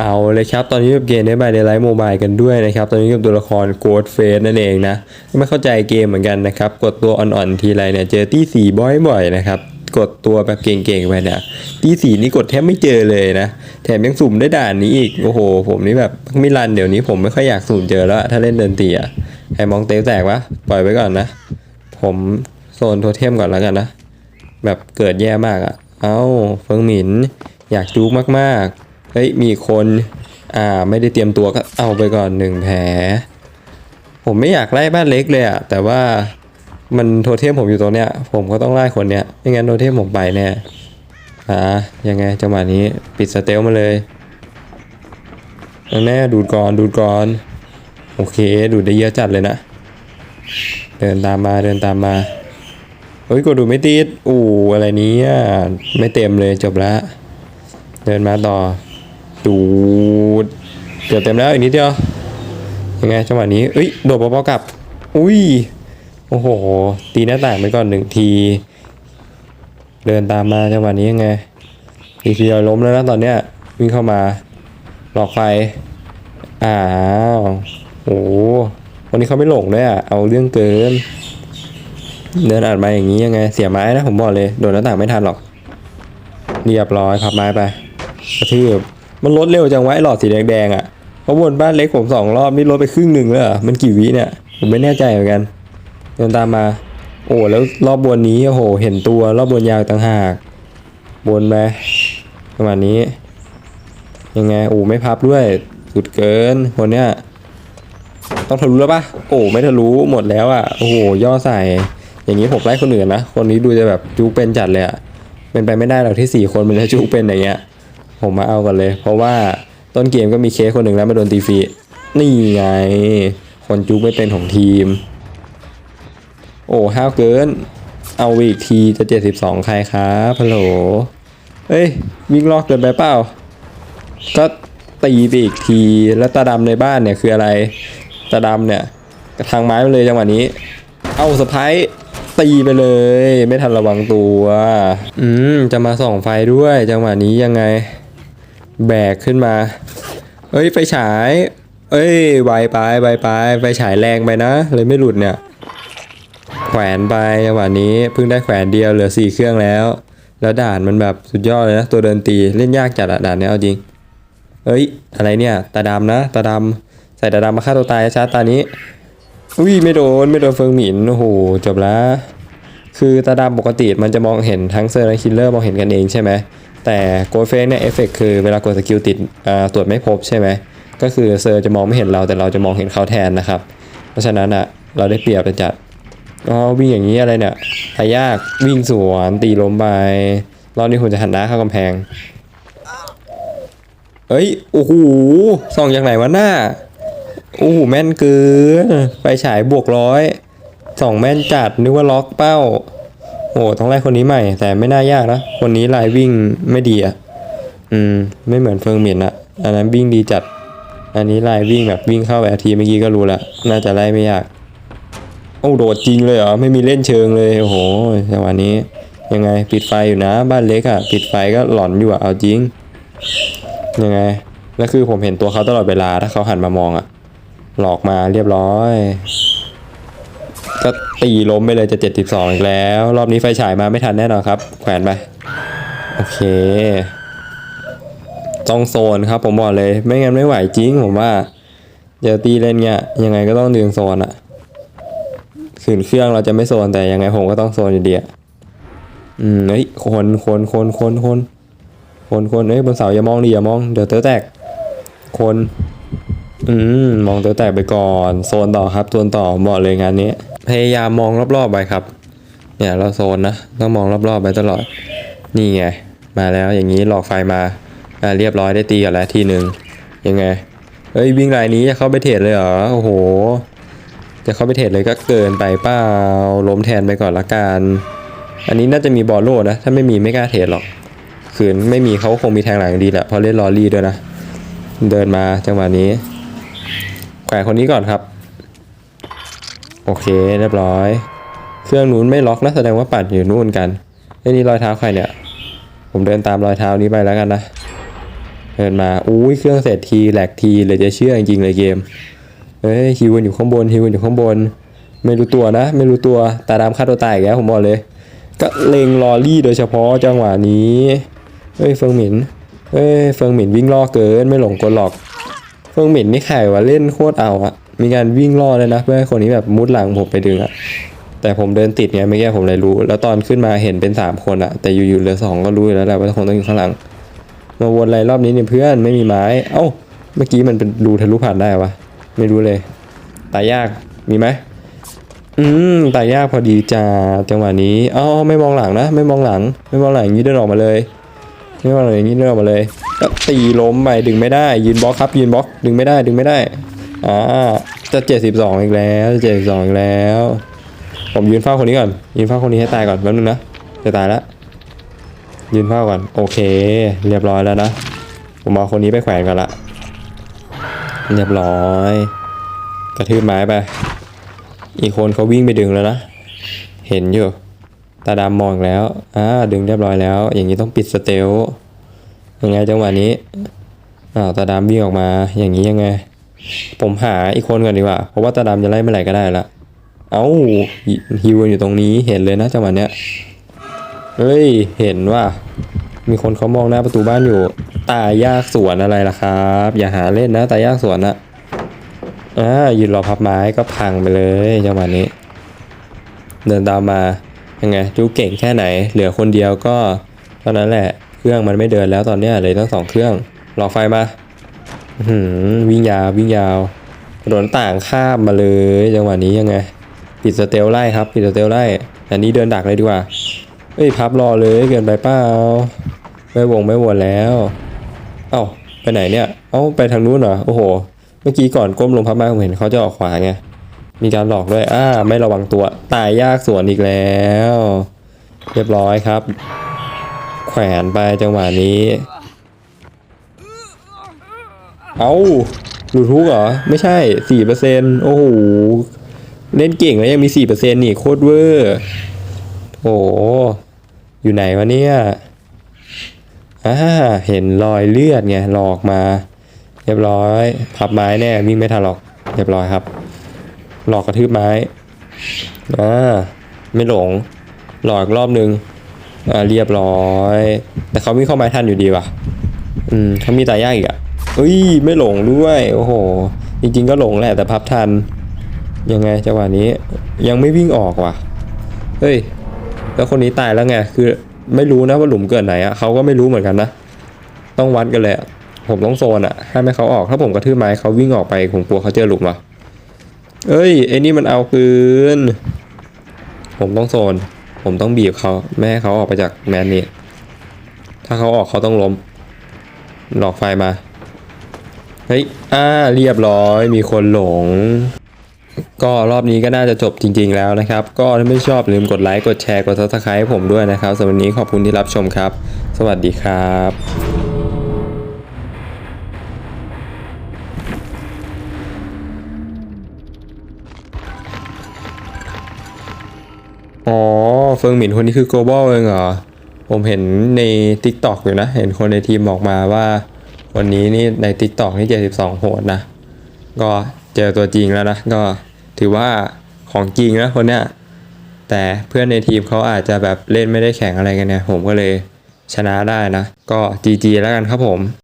เอาเลยครับ ตอนนี้กับเกมได้บายในไลฟ์โมบายกันด้วยนะครับ ตอนนี้กับตัวละครโกดเฟสนั่นเองนะ ไม่เข้าใจเกมเหมือนกันนะครับ กดตัวอ่อนๆทีไรเนี่ยเจอตี้สีบ่อยๆนะครับ กดตัวแบบเก่งๆไปเนี่ยตี้สีนี่กดแทบไม่เจอเลยนะ แถมยังสุ่มได้ด่านนี้อีก โอ้โห ผมนี่แบบไมิลันเดี๋ยวนี้ผมไม่ค่อยอยากสุ่มเจอแล้ว ถ้าเล่นเดินตีอะใครมองเตะแตกวะปล่อยไว้ก่อนนะ ผมโซนโทเทมก่อนแล้วกันนะ แบบเกิดแย่มากอะ่ะเอ้าเฟิงหมินอยากจุกมากๆ เฮ้ยมีคนอ่าไม่ได้เตรียมตัวก็เอาไปก่อนหนึ่งแผลผมไม่อยากไล่บ้านเล็กเลยอะแต่ว่ามันโทเทมผมอยู่ตรงเนี้ย ผมก็ต้องไล่คนเนี้ยไม่งั้นโทเทมผมไปแน่อ่ายังไงจังหวะนี้ปิดสเตลมาเลยแน่ดูดก่อนดูดก่อนโอเค ดูดได้เยอะจัดเลยนะ เดินตามมาเดินตามมาเฮ้ยกดดูไม่ติดอู้อะไรนี้ไม่เต็มเลยจบละเดินมาต่อ ดูดเกือบเต็มแล้วอีกนิดเดียวยังไงจังหวะนี้เอ้ยโดดเบาๆกลับ อุ้ยโอ้โห ตีหน้าต่างไปก่อนหนึ่งที เดินตามมาจังหวะนี้ยังไงอีกทีเดียวล้มแล้วนะตอนเนี้ยวิ่งเข้ามาหลอกไฟอ้าวโอ้โหวันนี้เขาไม่หลงด้วยอะเอาเรื่องเกิน เดินอัดมาอย่างนี้ยังไง เสียไม้นะผมบอกเลยโดดหน้าต่างไม่ทันหรอกเรียบร้อยพับไม้ไปกระทืบ มันลดเร็วจังวะไอ้หลอดสีแดงๆอะเพราะบนบ้านเล็กผมสองรอบนี่ลดไปครึ่งหนึ่งแล้วมันกี่วิเนี่ย ผมไม่แน่ใจเหมือนกันเดินตามมา โอ้แล้วรอบบนนี้โอ้โห เห็นตัวรอบบนยาวต่างหาก บนไปประมาณนี้ ยังไงโอ้ไม่พับด้วย สุดเกินคนเนี้ยต้องทะลุแล้วปะโอ้ไม่ทะลุหมดแล้วอะโอ้โหย่อใส่ อย่างนี้ผมไล่คนอื่นนะคนนี้ดูจะแบบจุกเป็นจัดเลยอะเป็นไปไม่ได้หรอกที่สี่คนมันจะจุกเป็นอย่างเงี้ย ผมมาเอากันเลย เพราะว่าต้นเกมก็มีเคสคนหนึ่งแล้วมาโดนตีฟรีนี่ไง คนจุกไม่เป็นของทีม โอ้ห้าวเกิน เอาอีกทีจะ72ใครครับฮัลโหลเอ้ยวิ่งลอกเกินไปเปล่า ก็ตีไปอีกทีแล้วตาดำในบ้านเนี่ยคืออะไร ตาดำเนี่ยกระทางไม้มาเลยจังหวะนี้ เอาสะพ้ายตีไปเลย ไม่ทันระวังตัว อืม จะมาส่องไฟด้วย จังหวะนี้ยังไง แบกขึ้นมา เอ้ยไฟฉาย เอ้ยไวไปไวไปไฟฉายแรงไปนะ เลยไม่หลุดเนี่ย แขวนไปจังหวะนี้เพิ่งได้แขวนเดียวเหลือสี่เครื่องแล้ว แล้วด่านมันแบบสุดยอดเลยนะตัวเดินตีเล่นยากจัดอะด่านเนี้ยเอาจริง เอ้ย อะไรเนี่ยตาดำนะตาดำใส่ตาดำมาฆ่าตัวตายชัดตานี้อุ้ยไม่โดนไม่โดนเฟิงหมินโอ้โหจบละคือตาดำปกติมันจะมองเห็นทั้งเซอร์และคิลเลอร์มองเห็นกันเองใช่ไหม แต่โกดเฟสเนี่ยเอฟเฟกคือเวลากดสกิลติดตรวจไม่พบใช่ไหมก็คือเซอร์จะมองไม่เห็นเราแต่เราจะมองเห็นเขาแทนนะครับ เพราะฉะนั้นอะเราได้เปรียบไปจัดอ๋อวิ่งอย่างนี้อะไรเนี่ยหายากวิ่งสวนตีล้มไปรอบนี้ผมจะหันหน้าเข้ากำแพง เอ้ยโอ้โหส่องจากไหนวะหน้าโอ้โหแม่นเกินไฟฉายบวกร้อยสองแม่นจัดนึกว่าล็อกเป้า โอ้ต้องไล่คนนี้ใหม่ แต่ไม่น่ายากนะคนนี้ลายวิ่งไม่ดีอะอืม ไม่เหมือนเฟิงหมินอะอันนั้นวิ่งดีจัด อันนี้ลายวิ่งแบบวิ่งเข้าแอทีเมื่อกี้ก็รู้ละน่าจะไล่ไม่ยาก โอ้โดดจริงเลยเหรอไม่มีเล่นเชิงเลยโอ้โหจังหวะนี้ ยังไงปิดไฟอยู่นะ บ้านเล็กอะปิดไฟก็หลอนอยู่อะเอาจริง ยังไงแล้วคือผมเห็นตัวเขาตลอดเวลาถ้าเขาหันมามองอะหลอกมาเรียบร้อย ก็ตีล้มไปเลยจะ 72 อีกแล้ว รอบนี้ไฟฉายมาไม่ทันแน่นอนครับ แขวนไป โอเคต้องโซนครับผมบอกเลย ไม่งั้นไม่ไหวจริงผมว่าเดี๋ยวตีเล่นเงี้ยยังไงก็ต้องดึงโซนอะขืนเครื่องเราจะไม่โซนแต่ยังไงผมก็ต้องโซนอยู่ดีอะอืมเฮ้ยคนคนคนคนคนคนคนเอ้ยบนเสาอย่ามองดิอย่ามองเดี๋ยวเตอแตก คน อืมมองเตัวแตกไปก่อน โซนต่อครับโซนต่อบอกเลยงานนี้ พยายามมองรอบๆไปครับ เนี่ยเราโซนนะต้องมองรอบๆไปตลอด นี่ไง มาแล้วอย่างนี้หลอกไฟมาอ่าเรียบร้อยได้ตีกันแล้วทีหนึ่งยังไงเฮ้ยวิ่งรายนี้จะเข้าไปเทรดเลยเหรอโอ้โห จะเข้าไปเทรดเลยก็เกินไปเปล่าล้มแทนไปก่อนละกัน อันนี้น่าจะมีบอลโลดนะถ้าไม่มีไม่กล้าเทรดหรอกขืนไม่มีเขาคงมีแทงหลังดีแหละเพราะเล่นลอรี่ด้วยนะ เดินมาจังหวะนี้แขวนคนนี้ก่อนครับ โอเคเรียบร้อย เครื่องนู้นไม่ล็อกนะแสดงว่าปัดอยู่นู่นกันไอ้นี่รอยเท้าใครเนี่ย ผมเดินตามรอยเท้านี้ไปแล้วกันนะ เดินมา อุ้ยเครื่องเสร็จทีแหลกทีเลยจะเชื่อจริงเลยเกม เฮ้ยฮิวันอยู่ข้างบนฮิวันอยู่ข้างบน ไม่รู้ตัวนะ ไม่รู้ตัวตาดำฆ่าตัวตายอีกแล้วผมบอกเลย ก็เลงลอรี่โดยเฉพาะจังหวะนี้เฮ้ยเฟิงหมินเฮ้ยเฟิงหมินวิ่งล่อเกินไม่หลงกลหรอก เฟิงหมินนี่ไข่วะเล่นโคตรเอาอะ มีการวิ่งล่อเลยนะเพื่อให้คนนี้แบบมุดหลังผมไปดึงอะแต่ผมเดินติดไงไม่แก้ผมเลยรู้ แล้วตอนขึ้นมาเห็นเป็นสามคนอะแต่อยู่ๆเหลือสองก็รู้อยู่แล้วแหละว่าคนต้องอยู่ข้างหลัง มาวนอะไรรอบนี้เนี่ยเพื่อนไม่มีไม้ เอ้า เมื่อกี้มันเป็นรูทะลุผ่านได้วะไม่รู้เลยตายยากมีไหมอืมตายยากพอดีจ้าจังหวะนี้อ๋อไม่มองหลังนะ ไม่มองหลัง ไม่มองหลังอย่างนี้เดินออกมาเลยไม่มองหลังอย่างนี้เดินออกมาเลยก็ตีล้มไปดึงไม่ได้ ยืนบล็อกครับยืนบล็อกดึงไม่ได้ดึงไม่ได้ อ่าจะเจ็ดสิบสองอีกแล้วเจ็ดสิบสองอีกแล้ว ผมยืนเฝ้าคนนี้ก่อน ยืนเฝ้าคนนี้ให้ตายก่อนแป๊บนึงนะจะตายแล้วยืนเฝ้าก่อนโอเค เรียบร้อยแล้วนะผมเอาคนนี้ไปแขวนก่อนละเรียบร้อย กระทืบไม้ไป อีกคนเขาวิ่งไปดึงแล้วนะ เห็นอยู่ ตาดำมองแล้ว อ่า ดึงเรียบร้อยแล้ว อย่างนี้ต้องปิดสเตลยังไงจังหวะนี้ อ้าว ตาดำวิ่งออกมา อย่างนี้ยังไง ผมหาอีกคนก่อนดีกว่า เพราะว่าตาดำจะไล่เมื่อไหร่ก็ได้ละ เอ้าฮิวกันอยู่ตรงนี้เห็นเลยนะจังหวะเนี้ย เฮ้ย เห็นว่า มีคนเขามองหน้าประตูบ้านอยู่ ตายยากสวนอะไรล่ะครับ อย่าหาเล่นนะ ตายยากสวนอะอ่ายืนรอพับไม้ก็พังไปเลยจังหวะนี้ เดินตามมายังไงจูเก่งแค่ไหน เหลือคนเดียวก็เท่านั้นแหละ เครื่องมันไม่เดินแล้วตอนเนี้ยเลยทั้งสองเครื่องหลอกไฟมา หือวิ่งยาววิ่งยาวกระโดดหน้าต่างข้ามมาเลยจังหวะนี้ยังไงปิดสเตลไล่ครับปิดสเตลไล่อันนี้เดินดักเลยดีกว่าเอ้ยพับรอเลยเกินไปเปล่าไม่วงไม่วนแล้ว เอ้าไปไหนเนี่ย เอ้าไปทางนู้นเหรอโอ้โห เมื่อกี้ก่อนก้มลงพับมาผมเห็นเขาจะออกขวาไงมีการหลอกด้วยอ่าไม่ระวังตัวตายยากสวนอีกแล้ว เรียบร้อยครับ แขวนไปจังหวะนี้ เอาหลุดทุกเหรอ ไม่ใช่สี่เปอร์เซ็นโอ้โห เล่นเก่งแล้วยังมีสี่เปอร์เซ็นนี่โคตรเวอร์โอ้อยู่ไหนวะเนี่ยอ่าเห็นรอยเลือดไงหลอกมา เรียบร้อยพับไม้แน่วิ่งไม่ทันหรอก เรียบร้อยครับ หลอกกระทืบไม้อ่าไม่หลง หลอกรอบนึงอ่าเรียบร้อย แต่เขาวิ่งเข้าไม้ทันอยู่ดีว่ะ อืมเขามีตายากอีกอะ อ้ยไม่หลงด้วย โอ้โห จริงๆก็หลงแหละแต่พับทัน ยังไงจังหวะนี้ยังไม่วิ่งออกว่ะ เฮ้ย แล้วคนนี้ตายแล้วไง คือไม่รู้นะว่าหลุมเกิดไหนอะเขาก็ไม่รู้เหมือนกันนะ ต้องวัดกันเลยอะผมต้องโซนอะห้ามให้เขาออก ถ้าผมกระทืบไม้เขาวิ่งออกไปผมกลัวเขาเจอหลุมว่ะเอ้ยไอ้นี่มันเอาคืน ผมต้องโซน ผมต้องบีบเขาไม่ให้เขาออกไปจากแมนนี้ ถ้าเขาออกเขาต้องล้ม หลอกไฟมา เฮ้ย อ่า เรียบร้อย มีคนหลง ก็รอบนี้ก็น่าจะจบจริง ๆ แล้วนะครับ ก็ถ้าไม่ชอบลืมกดไลค์ กดแชร์ กด subscribe ให้ผมด้วยนะครับสำหรับวันนี้ขอบคุณที่รับชมครับ สวัสดีครับอ๋อ เฟิงหมินคนนี้คือ global เองเหรอ ผมเห็นใน TikTok อยู่นะ เห็นคนในทีมบอกมาว่า วันนี้นี่ใน t ิ k t o k นี่72 โหดนะ ก็เจอตัวจริงแล้วนะ ก็ถือว่าของจริงนะคนเนี้ย แต่เพื่อนในทีมเขาอาจจะแบบเล่นไม่ได้แข่งอะไรกันเนี่ย ผมก็เลยชนะได้นะ ก็ GG แล้วกันครับผม